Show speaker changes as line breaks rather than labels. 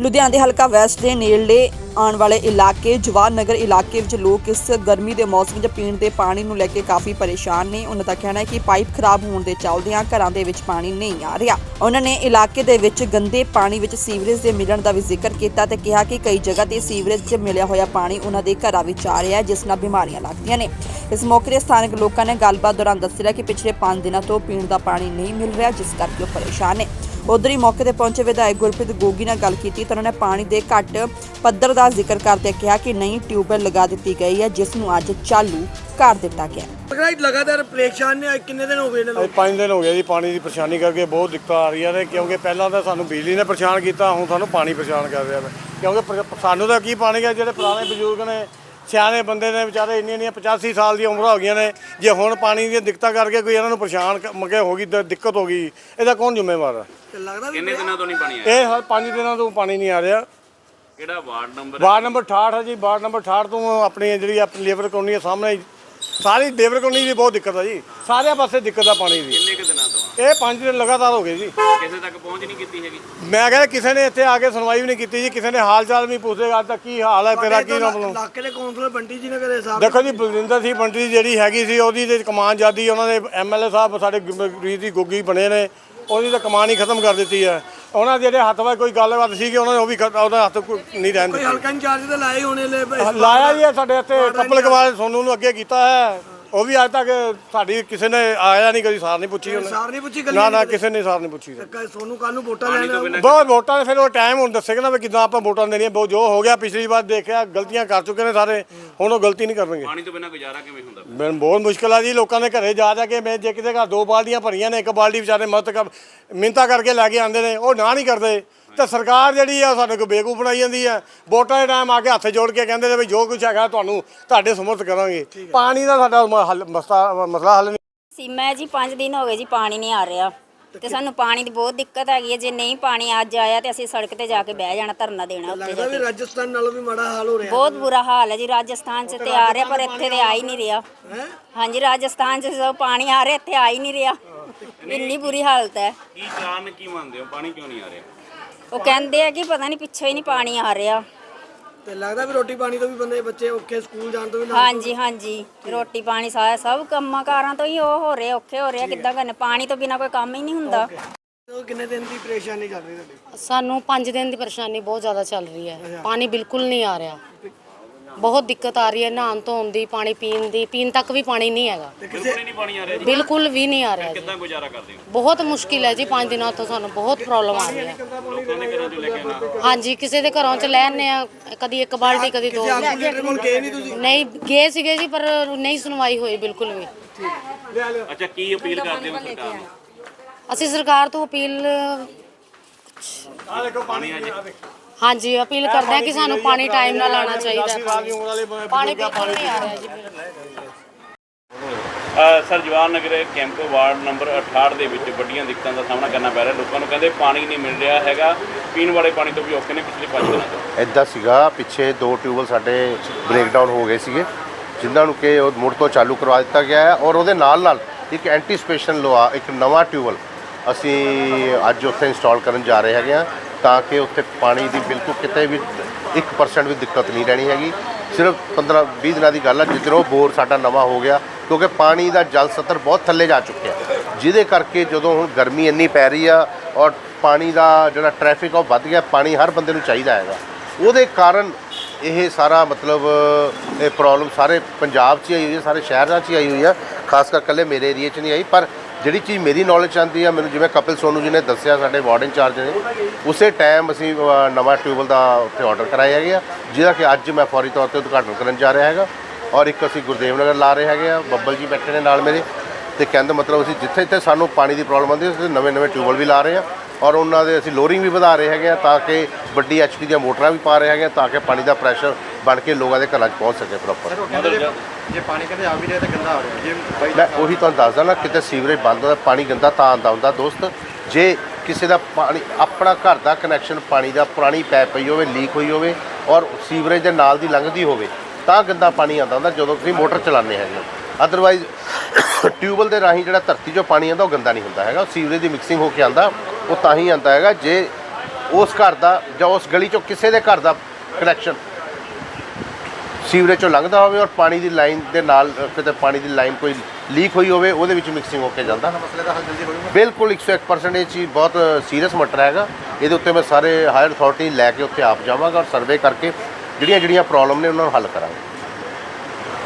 ਲੁਧਿਆਣਾ ਦੇ ਹਲਕਾ ਵੈਸਟ ਦੇ ਨੇੜਲੇ ਆਉਣ ਵਾਲੇ ਇਲਾਕੇ, ਜਵਾਹਰ ਨਗਰ ਇਲਾਕੇ ਵਿੱਚ ਲੋਕ ਇਸ ਗਰਮੀ ਦੇ ਮੌਸਮ ਵਿੱਚ ਪੀਣ ਦੇ ਪਾਣੀ ਨੂੰ ਲੈ ਕੇ ਕਾਫੀ ਪਰੇਸ਼ਾਨ ਨੇ। ਉਹਨਾਂ ਦਾ ਕਹਿਣਾ ਹੈ ਕਿ ਪਾਈਪ ਖਰਾਬ ਹੋਣ ਦੇ ਚੱਲਦਿਆਂ ਘਰਾਂ ਦੇ ਵਿੱਚ ਪਾਣੀ ਨਹੀਂ ਆ ਰਿਹਾ। ਉਹਨਾਂ ਨੇ ਇਲਾਕੇ ਦੇ ਵਿੱਚ ਗੰਦੇ ਪਾਣੀ ਵਿੱਚ ਸੀਵਰੇਜ ਦੇ ਮਿਲਣ ਦਾ ਵੀ ਜ਼ਿਕਰ ਕੀਤਾ ਤੇ ਕਿਹਾ ਕਿ ਕਈ ਜਗ੍ਹਾ ਤੇ ਸੀਵਰੇਜ 'ਚ ਮਿਲਿਆ ਹੋਇਆ ਪਾਣੀ ਉਹਨਾਂ ਦੇ ਘਰਾਂ ਵਿੱਚ ਆ ਰਿਹਾ ਹੈ, ਜਿਸ ਨਾਲ ਬਿਮਾਰੀਆਂ ਲੱਗਦੀਆਂ ਨੇ। ਇਸ ਮੌਕੇ ਤੇ ਸਥਾਨਕ ਲੋਕਾਂ ਨੇ ਗੱਲਬਾਤ ਦੌਰਾਨ ਦੱਸਿਆ ਕਿ ਪਿਛਲੇ 5 ਦਿਨਾਂ ਤੋਂ ਪੀਣ ਦਾ ਪਾਣੀ ਨਹੀਂ ਮਿਲ ਰਿਹਾ, ਜਿਸ ਕਰਕੇ ਉਹ ਪਰੇਸ਼ਾਨ ਨੇ। ਉਧਰ ਹੀ ਮੌਕੇ ਤੇ ਪਹੁੰਚੇ ਵਿਧਾਇਕ ਗੁਰਪ੍ਰੀਤ ਗੋਗੀ ਨਾਲ ਗੱਲ ਕੀਤੀ ਤਾਂ ਉਹਨਾਂ ਨੇ ਪਾਣੀ ਦੇ ਘੱਟ ਪੱਧਰ ਦਾ ਜ਼ਿਕਰ ਕਰਦੇ ਕਿਹਾ ਕਿ ਨਈ ਟਿਊਬਵੈੱਲ ਲਗਾ ਦਿੱਤੀ ਗਈ ਹੈ ਜਿਸ ਨੂੰ ਅੱਜ ਚਾਲੂ ਕਰ ਦਿੱਤਾ ਗਿਆ
ਲਗਾਈ ਲਗਾਤਾਰ ਪਰੇਸ਼ਾਨ ਨੇ ਅੱਜ ਕਿੰਨੇ ਦਿਨ ਹੋ ਗਏ ਨੇ ਲੋਕ?
5 ਦਿਨ ਹੋ ਗਏ ਜੀ ਪਾਣੀ ਦੀ ਪਰੇਸ਼ਾਨੀ ਕਰਕੇ ਬਹੁਤ ਦਿੱਕਤਾਂ ਆ ਰਹੀਆਂ ਨੇ ਕਿਉਂਕਿ ਪਹਿਲਾਂ ਤਾਂ ਸਾਨੂੰ ਬਿਜਲੀ ਨੇ ਪਰੇਸ਼ਾਨ ਕੀਤਾ ਹੁਣ ਸਾਨੂੰ ਪਾਣੀ ਪਰੇਸ਼ਾਨ ਕਰ ਰਿਹਾ ਵਾ ਕਿਉਂਕਿ ਪਰ- ਸਾਨੂੰ ਤਾਂ ਕੀ ਪਾਣੀ ਹੈ ਜਿਹੜੇ ਪੁਰਾਣੇ ਬਜ਼ੁਰਗ ਨੇ ਸਿਆਣੇ ਬੰਦੇ ਨੇ ਵਿਚਾਰੇ ਇੰਨੀਆਂ ਇੰਨੀਆਂ 85 ਸਾਲ ਦੀਆਂ ਉਮਰਾਂ ਹੋ ਗਈਆਂ ਨੇ ਜੇ ਹੁਣ ਪਾਣੀ ਦੀਆਂ ਦਿੱਕਤਾਂ ਕਰਕੇ ਕੋਈ ਇਹਨਾਂ ਨੂੰ ਪਰੇਸ਼ਾਨ ਕ- ਮੰਗੇ ਹੋ ਗਈ ਦ- ਦਿੱਕਤ ਹੋ ਗਈ ਇਹਦਾ ਕੌਣ ਜ਼ਿੰਮੇਵਾਰ ਹੈ
ਤੇ ਲੱਗਦਾ ਵੀ
ਕਿੰਨੇ ਦਿਨਾਂ ਤੋਂ ਨਹੀਂ ਪਾਣੀ ਆਇਆ
ਇਹ ਹਰ 5 ਦਿਨਾਂ ਤੋਂ ਪਾਣੀ ਨਹੀਂ ਆ ਰਿਹਾ
ਕਿਹੜਾ ਵਾਰਡ ਨੰਬਰ
ਵਾਰਡ ਨੰਬਰ 68 ਹੈ ਜੀ ਵਾਰਡ ਨੰਬਰ 68 ਤੋਂ ਆਪਣੀ ਜਿਹੜੀ ਆਪਣੀ ਲੇਬਰ ਕਲੋਨੀ ਹੈ ਸਾਹਮਣੇ ਹੀ। ਸਾਰੀ ਲੇਬਰ ਕਲੋਨੀ ਦੀ ਬਹੁਤ ਦਿੱਕਤ ਹੈ ਜੀ ਸਾਰੇ ਪਾਸੇ ਦਿੱਕਤ ਆ ਪਾਣੀ ਦੀ
ਕਿੰਨੇ ਕੁ ਆ?
ਇਹ 5 ਦਿਨ ਲਗਾਤਾਰ ਹੋ ਗਏ ਜੀ।
ਕਿਸੇ ਤੱਕ ਪਹੁੰਚ ਨਹੀਂ ਕੀਤੀ ਹੈਗੀ।
ਮੈਂ ਕਹਿੰਦਾ ਕਿਸੇ ਨੇ ਇੱਥੇ ਆ ਕੇ ਸੁਣਵਾਈ ਵੀ ਨਹੀਂ ਕੀਤੀ ਜੀ ਕਿਸੇ ਨੇ ਹਾਲ ਚਾਲ ਵੀ ਪੁੱਛਦੇ ਅੱਜ ਤੱਕ ਕੀ ਹਾਲ ਹੈ ਤੇਰਾ ਕੀ ਨਾਮ ਲੋ
ਇਲਾਕੇ ਦੇ ਕੌਂਸਲਰ ਬੰਟੀ ਜੀ ਨੇ ਕਰੇ ਸਾਹਿਬ
ਦੇਖੋ ਜੀ ਬਲਜਿੰਦਰ ਸਿੰਘ ਬੰਟੀ ਜਿਹੜੀ ਹੈਗੀ ਸੀ ਉਹਦੀ ਤੇ ਕਮਾਨ ਜਾਦੀ ਉਹਨਾਂ ਦੇ ਐਮਐਲਏ ਸਾਹਿਬ ਸਾਡੇ ਗੁਰਮੀਤ ਦੀ ਗੁੱਗੀ ਬਣੇ ਨੇ ਉਹਦੀ ਤਾਂ ਕਮਾਨ ਹੀ ਖਤਮ ਕਰ ਦਿੱਤੀ ਹੈ। ਉਹਨਾਂ ਦੇ ਜਿਹੜੇ ਹੱਥ ਵਿੱਚ ਕੋਈ ਗੱਲਬਾਤ ਸੀ ਕਿ ਉਹਨਾਂ ਨੇ ਉਹ ਵੀ ਉਹਦਾ ਹੱਥ ਨਹੀਂ ਰਹਿਣ
ਕੋਈ
ਦਿੱਤੀ।
ਹਲਕਾ ਇੰਚਾਰਜ ਤੇ ਲਾਏ ਹੋਣੇ ਲੈ
ਲਾਇਆ ਜੀ ਸਾਡੇ ਇੱਥੇ ਕਪਲ ਕੁਮਾਰ ਸੋਨੂ ਨੂੰ ਅੱਗੇ ਕੀਤਾ ਹੈ। ਉਹ ਵੀ ਅੱਜ ਤੱਕ ਸਾਡੀ ਕਿਸੇ ਨੇ ਆਇਆ ਨਹੀਂ ਕਦੀ ਸਾਰ ਨਹੀਂ ਪੁੱਛੀ ਉਹਨੇ।
ਸਾਰ ਨਹੀਂ ਪੁੱਛੀ
ਨਾ
ਗੱਲ
ਨਾ ਕਿਸੇ ਨੇ ਸਾਰ ਨਹੀਂ ਪੁੱਛੀ।
ਸੋਨੂੰ ਕੱਲ ਨੂੰ ਵੋਟਾਂ ਲੈਣਾ
ਬਹੁਤ ਵੋਟਾਂ ਦੇ ਫਿਰ ਉਹ ਟਾਈਮ ਹੁਣ ਦੱਸੇਗਾ ਨਾ ਵੀ ਕਿਦਾਂ ਆਪਾਂ ਵੋਟਾਂ ਦੇਣੀਆਂ ਬਹੁਤ ਜੋ ਹੋ ਗਿਆ ਪਿਛਲੀ ਵਾਰ ਦੇਖਿਆ ਗਲਤੀਆਂ ਕਰ ਚੁੱਕੇ ਨੇ ਸਾਰੇ ਹੁਣ ਉਹ ਗਲਤੀ ਨਹੀਂ ਕਰਨਗੇ।
ਪਾਣੀ ਤੋਂ ਬਿਨਾ ਗੁਜ਼ਾਰਾ ਕਿਵੇਂ ਹੁੰਦਾ
ਮੈਨੂੰ ਬਹੁਤ ਮੁਸ਼ਕਲ ਆ ਜੀ ਲੋਕਾਂ ਦੇ ਘਰੇ ਜਾ ਜਾ ਕੇ ਮੈਂ ਜੇ ਕਿਤੇ ਘਰ ਦੋ ਬਾਲਟੀਆਂ ਭਰੀਆਂ ਨੇ ਇੱਕ ਬਾਲਟੀ ਵਿਚਾਰੇ ਮਦਦ ਕਰ ਮਿੰਤਾ ਕਰਕੇ ਲੈ ਕੇ ਆਉਂਦੇ ਨੇ ਉਹ ਨਾ ਨਹੀਂ ਕਰਦੇ। ਤੇ ਸਰਕਾਰ ਜਿਹੜੀ ਆ ਸਾਡੇ ਕੋਲ ਬੇਕੂਫ ਬਣਾਈ ਜਾਂਦੀ ਆ। ਵੋਟਾਂ ਦੇ ਟਾਈਮ ਆ ਕੇ ਹੱਥ ਜੋੜ ਕੇ ਕਹਿੰਦੇ ਨੇ ਵੀ ਜੋ ਕੁਝ ਹੈਗਾ ਤੁਹਾਨੂੰ ਤੁਹਾਡੇ ਸਮਰਥ ਕਰਾਂਗੇ। ਪਾਣੀ ਦਾ ਸਾਡਾ ਮ- ਹੱਲ ਮਸਲਾ ਮਸਲਾ ਹੱਲ ਨਹੀਂ।
ਸੀਮਾ ਜੀ 5 ਦਿਨ ਹੋ ਗਏ ਜੀ ਪਾਣੀ ਨਹੀਂ ਆ ਰਿਹਾ। ਤੇ ਸਾਨੂੰ ਪਾਣੀ ਦੀ ਬਹੁਤ ਦਿੱਕਤ ਹੈਗੀ ਹੈ ਜੇ ਨਹੀਂ ਪਾਣੀ ਅੱਜ ਆਇਆ ਤੇ ਅਸੀਂ ਸੜਕ ਤੇ ਜਾ ਕੇ ਬਹਿ ਜਾਣਾ ਧਰਨਾ ਦੇਣਾ ਉੱਤੇ
ਲੱਗਦਾ
ਜਾ
ਵੀ
ਕੇ।
ਰਾਜਸਥਾਨ ਨਾਲੋਂ ਵੀ ਮਾੜਾ ਹਾਲ ਹੋ ਰਿਹਾ।
ਬਹੁਤ ਬੁਰਾ ਹਾਲ ਹੈ ਜੀ। ਰਾਜਸਥਾਨ 'ਚ ਤੇ ਆ ਰਿਹਾ ਪਰ ਇੱਥੇ ਤੇ ਆ ਹੀ ਨਹੀਂ ਰਿਹਾ।
ਹੈ?
ਹਾਂਜੀ ਰਾਜਸਥਾਨ 'ਚ ਸਭ ਪਾਣੀ ਆ ਰਿਹਾ ਇੱਥੇ ਆ ਹੀ ਨਹੀਂ ਰਿਹਾ। ਇੰਨੀ ਬੁਰੀ ਹਾਲਤ ਹੈ।
ਕੀ ਕਾਰਨ ਕੀ ਮੰਨਦੇ ਹੋ? ਪਾਣੀ ਕਿਉਂ ਨਹੀਂ ਆ ਰਿਹਾ?
ਉਹ ਕਹਿੰਦੇ ਆ ਕਿ ਪਤਾ ਨਹੀਂ ਪਿੱਛੋਂ ਹੀ ਨਹੀਂ ਪਾਣੀ ਆ ਰਿਹਾ।
ਤੇ ਲੱਗਦਾ ਵੀ ਰੋਟੀ ਪਾਣੀ ਤੋਂ ਵੀ ਬੰਦੇ ਬੱਚੇ ਔਖੇ ਸਕੂਲ ਜਾਣ ਤੋਂ ਵੀ ਨਾ
ਹਾਂਜੀ ਹਾਂਜੀ। ਰੋਟੀ ਪਾਣੀ ਸਾਰਾ ਸਭ ਕੰਮਾਂ ਕਾਰਾਂ ਤੋਂ ਹੀ ਉਹ ਹੋ ਰਹੇ ਔਖੇ ਹੋ ਰਹੇ ਆ ਕਿੱਦਾਂ ਕਰਨੇ? ਪਾਣੀ ਤੋਂ ਬਿਨਾ ਕੋਈ ਕੰਮ ਹੀ ਨਹੀਂ ਹੁੰਦਾ।
ਉਹ ਕਿੰਨੇ ਦਿਨ ਦੀ ਪਰੇਸ਼ਾਨੀ ਚੱਲ ਰਹੀ ਤੁਹਾਡੀ?
ਸਾਨੂੰ 5 ਦਿਨ ਦੀ ਪਰੇਸ਼ਾਨੀ ਬਹੁਤ ਜ਼ਿਆਦਾ ਚੱਲ ਰਹੀ ਹੈ। ਪਾਣੀ ਬਿਲਕੁਲ ਨਹੀਂ ਆ ਰਿਹਾ। ਬਹੁਤ ਦਿੱਕਤ ਆ ਰਹੀ ਹੈ ਨਹਾਉਣ ਧੋਣ ਦੀ ਪਾਣੀ ਪੀਣ ਦੀ ਪੀਣ ਤੱਕ ਵੀ ਪਾਣੀ ਨਹੀਂ ਹੈਗਾ।
ਬਿਲਕੁਲ ਹੀ ਨਹੀਂ ਪਾਣੀ ਆ ਰਿਹਾ ਜੀ।
ਬਿਲਕੁਲ ਵੀ ਨਹੀਂ ਆ ਰਿਹਾ ਜੀ।
ਕਿੱਦਾਂ ਗੁਜ਼ਾਰਾ ਕਰਦੇ ਹੋ?
ਬਹੁਤ ਮੁਸ਼ਕਿਲ ਹੈ ਜੀ 5 ਦਿਨਾਂ ਤੋਂ ਸਾਨੂੰ ਬਹੁਤ ਪ੍ਰੋਬਲਮ ਆ ਰਹੀ ਹੈ।
ਲੋਕਾਂ ਦੇ ਘਰਾਂ ਚੋਂ ਲੈ ਕੇ ਆਉਣਾ।
ਹਾਂਜੀ ਕਿਸੇ ਦੇ ਘਰੋਂ ਚ ਲੈ ਆਉਂਦੇ ਆ ਕਦੀ ਇੱਕ ਬਾਲਟੀ ਕਦੀ ਦੋ
ਕੋਲ ਗਏ ਨਹੀਂ ਤੁਸੀਂ
ਨਹੀਂ ਗਏ ਸੀਗੇ ਜੀ ਪਰ ਨਹੀਂ ਸੁਣਵਾਈ ਹੋਈ ਬਿਲਕੁਲ ਵੀ।
ਅੱਛਾ ਕੀ ਅਪੀਲ ਕਰਦੇ ਹੋ ਸਰਕਾਰ ਨੂੰ?
ਅਸੀਂ ਸਰਕਾਰ ਤੋਂ ਅਪੀਲ
ਆ ਦੇਖੋ ਪਾਣੀ ਆ ਜੀ।
ਹਾਂਜੀ ਅਪੀਲ ਕਰਦੇ ਆ ਕਿ ਸਾਨੂੰ ਪਾਣੀ ਟਾਈਮ ਨਾਲ ਆਉਣਾ ਚਾਹੀਦਾ। ਹੈ ਪਾਣੀ ਬਿਲਕੁਲ ਨਹੀਂ ਆ ਰਿਹਾ ਜੀ।
Sir Jawahar Nagar camp ward number 68 ਦੇ ਵਿੱਚ ਵੱਡੀਆਂ ਦਿੱਕਤਾਂ ਦਾ ਸਾਹਮਣਾ ਕਰਨਾ ਪੈ ਰਿਹਾ। ਲੋਕਾਂ ਨੂੰ ਕਹਿੰਦੇ ਪਾਣੀ ਨਹੀਂ ਮਿਲ ਰਿਹਾ ਹੈਗਾ। ਪੀਣ ਵਾਲੇ ਪਾਣੀ ਤੋਂ ਵੀ ਔਖੇ ਨੇ ਪਿਛਲੇ 5 ਦਿਨਾਂ ਤੋਂ।
ਇਦਾਂ ਸੀਗਾ ਪਿੱਛੇ ਦੋ ਟਿਊਬਲ ਸਾਡੇ ਬ੍ਰੇਕਡਾਊਨ ਹੋ ਗਏ ਸੀਗੇ ਜਿਨ੍ਹਾਂ ਨੂੰ ਕਿ ਉਹ ਮੁੜ ਤੋਂ ਚਾਲੂ ਕਰਵਾ ਦਿੱਤਾ ਗਿਆ ਹੈ ਔਰ ਉਹਦੇ ਨਾਲ ਨਾਲ ਇੱਕ ਐਂਟੀਸਪੇਸ਼ਨ ਲਵਾ ਇੱਕ ਨਵਾਂ ਟਿਊਬਲ ਅਸੀਂ ਅੱਜ ਉੱਥੇ ਇੰਸਟਾਲ ਕਰਨ ਜਾ ਰਹੇ ਹੈਗੇ ਆ ਤਾਂ ਕਿ ਉੱਥੇ ਪਾਣੀ ਦੀ ਬਿਲਕੁਲ ਕਿਤੇ ਵੀ 1% ਵੀ ਦਿੱਕਤ ਨਹੀਂ ਰਹਿਣੀ ਹੈਗੀ। ਸਿਰਫ 15 20 ਦਿਨਾਂ ਦੀ ਗੱਲ ਹੈ ਜਿੱਧਰ ਉਹ ਬੋਰ ਸਾਡਾ ਨਵਾਂ ਹੋ ਗਿਆ, ਕਿਉਂਕਿ ਪਾਣੀ ਦਾ ਜਲ ਸਤਰ ਬਹੁਤ ਥੱਲੇ ਜਾ ਚੁੱਕਿਆ। ਜਿਹਦੇ ਕਰਕੇ ਜਦੋਂ ਹੁਣ ਗਰਮੀ ਇੰਨੀ ਪੈ ਰਹੀ ਆ ਔਰ ਪਾਣੀ ਦਾ ਜਿਹੜਾ ਟ੍ਰੈਫਿਕ ਉਹ ਵੱਧ ਗਿਆ, ਪਾਣੀ ਹਰ ਬੰਦੇ ਨੂੰ ਚਾਹੀਦਾ ਹੈਗਾ। ਉਹਦੇ ਕਾਰਨ ਇਹ ਸਾਰਾ ਮਤਲਬ, ਇਹ ਪ੍ਰੋਬਲਮ ਸਾਰੇ ਪੰਜਾਬ 'ਚ ਹੀ ਆਈ ਹੋਈ ਹੈ ਸਾਰੇ ਸ਼ਹਿਰਾਂ 'ਚ ਹੀ ਆਈ ਹੋਈ ਆ। ਖਾਸ ਕਰ ਇਕੱਲੇ ਮੇਰੇ ਏਰੀਆ 'ਚ ਨਹੀਂ ਆਈ, ਪਰ ਜਿਹੜੀ ਚੀਜ਼ ਮੇਰੀ ਨੌਲੇਜ ਆਉਂਦੀ ਆ, ਮੈਨੂੰ ਜਿਵੇਂ ਕਪਿਲ ਸੋਨੂ ਜੀ ਨੇ ਦੱਸਿਆ, ਸਾਡੇ ਵਾਰਡ ਇੰਚਾਰਜ ਨੇ, ਉਸੇ ਟਾਈਮ ਅਸੀਂ ਨਵਾਂ ਟਿਊਬਲ ਦਾ ਉੱਥੇ ਆਰਡਰ ਕਰਾਇਆ ਗਿਆ, ਜਿਹਦਾ ਕਿ ਅੱਜ ਮੈਂ ਫੌਰੀ ਤੌਰ ਤੇ ਉਦਘਾਟਨ ਕਰਨ ਜਾ ਰਿਹਾ ਹੈਗਾ। ਔਰ ਇੱਕ ਅਸੀਂ ਗੁਰਦੇਵ ਨਗਰ ਲਾ ਰਹੇ ਹੈਗੇ ਆ, ਬੱਬਲ ਜੀ ਬੈਠੇ ਨੇ ਨਾਲ ਮੇਰੇ, ਤੇ ਕਹਿੰਦਾ ਮਤਲਬ ਅਸੀਂ ਜਿੱਥੇ ਜਿੱਥੇ ਸਾਨੂੰ ਪਾਣੀ ਦੀ ਪ੍ਰੋਬਲਮ ਆਉਂਦੀ ਹੈ ਅਸੀਂ ਨਵੇਂ ਨਵੇਂ ਟਿਊਬਲ ਵੀ ਲਾ ਰਹੇ ਹਾਂ ਔਰ ਉਹਨਾਂ ਦੇ ਅਸੀਂ ਲੋਰਿੰਗ ਵੀ ਵਧਾ ਰਹੇ ਹੈਗੇ ਆ, ਤਾਂ ਕਿ ਵੱਡੀ ਐਚਪੀ ਦੀਆਂ ਮੋਟਰਾਂ ਵੀ ਪਾ ਰਹੇ ਹੈਗੇ ਆ, ਤਾਂ ਕਿ ਪਾਣੀ ਦਾ ਪ੍ਰੈਸ਼ਰ ਬਣ ਕੇ ਲੋਕਾਂ ਦੇ ਘਰਾਂ 'ਚ ਪਹੁੰਚ ਸਕੇ ਪ੍ਰੋਪਰ
ਜੇ ਪਾਣੀ ਕਹਿੰਦੇ ਆ ਵੀ ਰਿਹਾ ਤਾਂ ਗੰਦਾ ਹੋ ਰਿਹਾ। ਜੇ ਬਾਈ
ਮੈਂ ਉਹੀ ਤੁਹਾਨੂੰ ਦੱਸਦਾ ਨਾ ਕਿਤੇ ਸੀਵਰੇਜ ਬੰਦ ਹੁੰਦਾ ਪਾਣੀ ਗੰਦਾ ਤਾਂ ਆਉਂਦਾ ਹੁੰਦਾ ਦੋਸਤ। ਜੇ ਕਿਸੇ ਦਾ ਪਾਣੀ ਆਪਣਾ ਘਰ ਦਾ ਕਨੈਕਸ਼ਨ ਪਾਣੀ ਦਾ ਪੁਰਾਣੀ ਪੈਪ ਪਈ ਹੋਵੇ ਲੀਕ ਹੋਈ ਹੋਵੇ ਔਰ ਸੀਵਰੇਜ ਦੇ ਨਾਲ ਦੀ ਲੰਘਦੀ ਹੋਵੇ ਤਾਂ ਗੰਦਾ ਪਾਣੀ ਆਉਂਦਾ ਹੁੰਦਾ ਜਦੋਂ ਤੁਸੀਂ ਮੋਟਰ ਚਲਾਉਂਦੇ ਹੈਗੇ ਹੋ। ਅਦਰਵਾਈਜ਼ ਟਿਊਬਲ ਦੇ ਰਾਹੀਂ ਜਿਹੜਾ ਧਰਤੀ 'ਚੋਂ ਪਾਣੀ ਆਉਂਦਾ ਉਹ ਗੰਦਾ ਨਹੀਂ ਹੁੰਦਾ ਹੈਗਾ। ਉਹ ਸੀਵਰੇਜ ਦੀ ਮਿਕਸਿੰਗ ਹੋ ਕੇ ਆਉਂਦਾ ਉਹ ਤਾਂ ਹੀ ਆਉਂਦਾ ਹੈਗਾ ਜੇ ਉਸ ਘਰ ਦਾ ਜਾਂ ਉਸ ਗਲੀ ਚੋਂ ਕਿਸੇ ਦੇ ਘਰ ਦਾ ਕਨੈਕਸ਼ਨ ਸੀਵਰੇਜ ਚੋਂ ਲੰਘਦਾ ਹੋਵੇ ਔਰ ਪਾਣੀ ਦੀ ਲਾਈਨ ਦੇ ਨਾਲ ਕਿਤੇ ਪਾਣੀ ਦੀ ਲਾਈਨ ਕੋਈ ਲੀਕ ਹੋਈ ਹੋਵੇ ਉਹਦੇ ਵਿੱਚ ਮਿਕਸਿੰਗ ਹੋ ਕੇ ਜਾਂਦਾ।
ਮਸਲੇ ਦਾ ਹੱਲ ਜਲਦੀ ਹੋ ਜਾਊਗਾ
ਬਿਲਕੁਲ 101% ਇਹ ਚੀਜ਼ ਬਹੁਤ ਸੀਰੀਅਸ ਮੈਟਰ ਹੈਗਾ। ਇਹਦੇ ਉੱਤੇ ਮੈਂ ਸਾਰੇ ਹਾਇਰ ਅਥਾਰਟੀ ਲੈ ਕੇ ਉੱਥੇ ਆਪ ਜਾਵਾਂਗਾ ਔਰ ਸਰਵੇ ਕਰਕੇ ਜਿਹੜੀਆਂ ਜਿਹੜੀਆਂ ਪ੍ਰੋਬਲਮ ਨੇ ਉਹਨਾਂ ਨੂੰ ਹੱਲ ਕਰਾਂਗੇ।